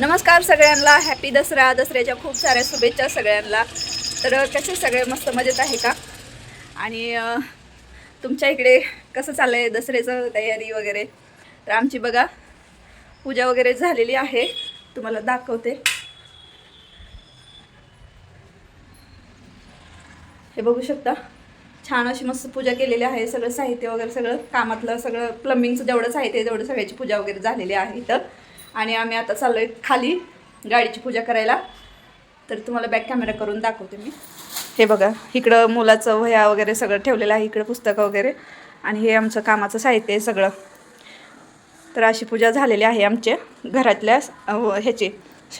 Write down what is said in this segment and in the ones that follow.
नमस्कार सगळ्यांना. हॅपी दसरा. दसऱ्याच्या खूप साऱ्या शुभेच्छा सगळ्यांना. तर कसे सगळे मस्त मजेत आहे का? आणि तुमच्या इकडे कसं चाललं आहे दसऱ्याचं तयारी वगैरे? तर आमची बघा पूजा वगैरे झालेली आहे. तुम्हाला दाखवते. हे बघू शकता. छान अशी मस्त पूजा केलेली आहे. सगळं साहित्य वगैरे सगळं कामातलं सगळं प्लंबिंगचं जेवढं साहित्य आहे तेवढं सगळ्याची पूजा वगैरे झालेली आहे इथं. आणि आम्ही आता चाललो आहे खाली गाडीची पूजा करायला. तर तुम्हाला बॅक कॅमेरा करून दाखवते मी. हे बघा इकडं मुलाचं वह्या वगैरे सगळं ठेवलेलं आहे इकडं पुस्तकं वगैरे. आणि हे आमचं कामाचं साहित्य आहे सगळं. तर अशी पूजा झालेली आहे आमच्या घरातल्या ह्याची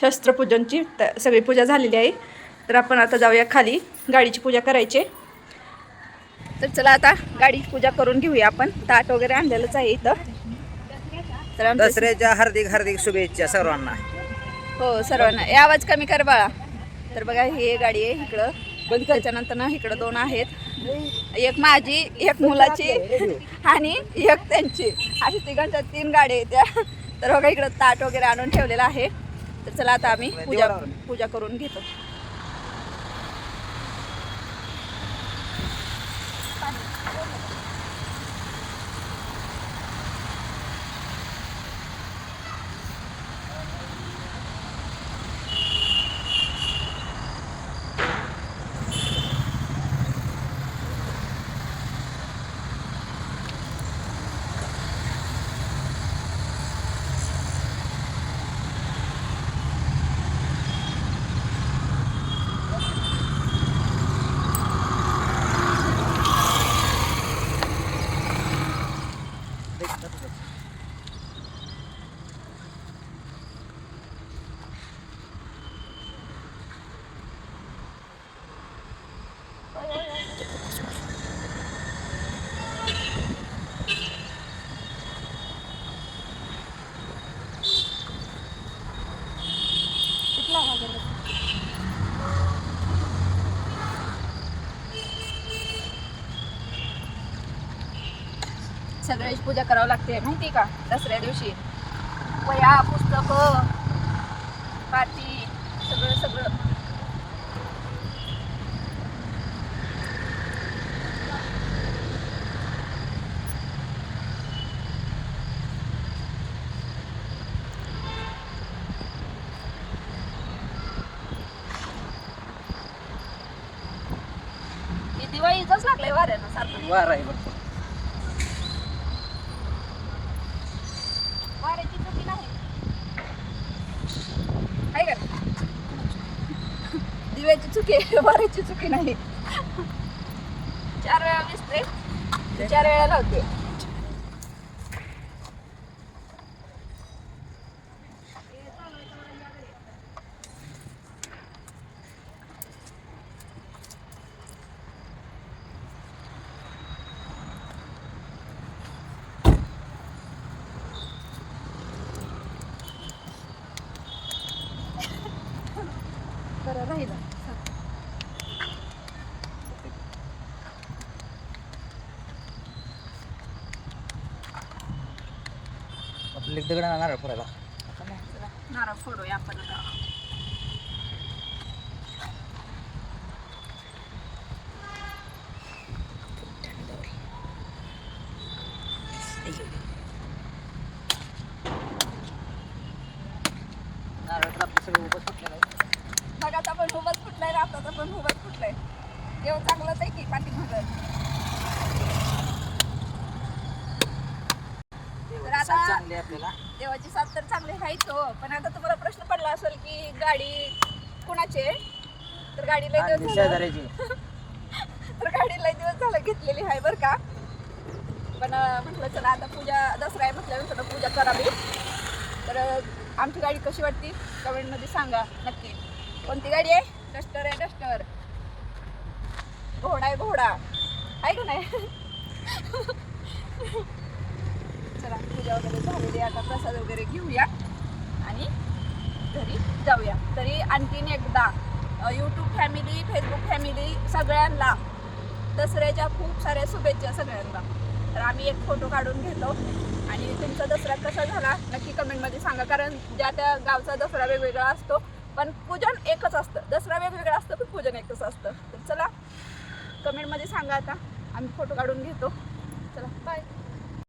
शस्त्रपूजनची त- सगळी पूजा झालेली आहे. तर आपण आता जाऊया खाली गाडीची पूजा करायची. तर चला आता गाडीची पूजा करून घेऊया आपण. ताट वगैरे आणलेलंच आहे इथं. तर दसऱ्याच्या हार्दिक हार्दिक शुभेच्छा सर्वांना. हो सर्वांना. हे आवाज कमी कर बाळा. तर बघा ही गाडी आहे इकडं. बंद त्याच्यानंतर ना इकडं दोन आहेत. एक माझी एक मुलाची आणि एक त्यांची. अशी तिघांच्या तीन गाड्या आहेत त्या. तर बघा इकडं ताट वगैरे आणून ठेवलेलं आहे. तर चला आता आम्ही पूजा पूजा करून घेतो. That's सगळ्याची पूजा करावं लागते माहिती का? दसऱ्या दिवशी. वया पुस्तकं पाटी सगळं सगळं. हे दिवाळीच लागलंय वाऱ्यानं सारखं. वार आहे बघ वाऱ्याची चुकी नाही आहे का दिव्याची चुकी आहे वाऱ्याची चुकी नाही. चार वेळा दिसते चार वेळा लावते बरं राहिलं आपले दगड नारळ फोडायला नारळ फोडूया आपण आता नारळ तर आपलं सगळं उभं सुटलेलं फुटलाय देव चांगलंच आहे की पाठीमागं. तर आता- चांगली आहे आपल्याला. देवाची साथ तर चांगली आहेच हो पण आता तुम्हाला प्रश्न पडला असेल की गाडी कुणाची आहे? तर गाडी लय दिवस झालं तर गाडी लय दिवस झालं घेतलेली आहे बरं का. पण म्हटलं चला आता पूजा दसरा आहे म्हटल्यानंतर पूजा करावी तर आमची गाडी कशी वाटते? कमेंटमध्ये सांगा नक्की. कोणती गाडी आहे? डस्टर आहे डस्टर. घोडा आहे घोडा. आहे का नाही? चला पूजा वगैरे झालेली आहे. आता प्रसाद वगैरे घेऊया. आणि घरी जाऊया. तरी आणखीन एकदा यूट्यूब फॅमिली फेसबुक फॅमिली सगळ्यांना दसऱ्याच्या खूप साऱ्या शुभेच्छा सगळ्यांना. तर आम्ही एक फोटो काढून घेतो. आणि तुमचा दसरा कसा झाला नक्की कमेंटमध्ये सांगा. कारण ज्या त्या गावचा दसरा वेगवेगळा असतो पण पूजन एकच असतं. दसरा वेगवेगळा असतं पण पूजन एकच असतं. तर चला. कमेंटमध्ये सांगा आता. आम्ही फोटो काढून घेतो. चला बाय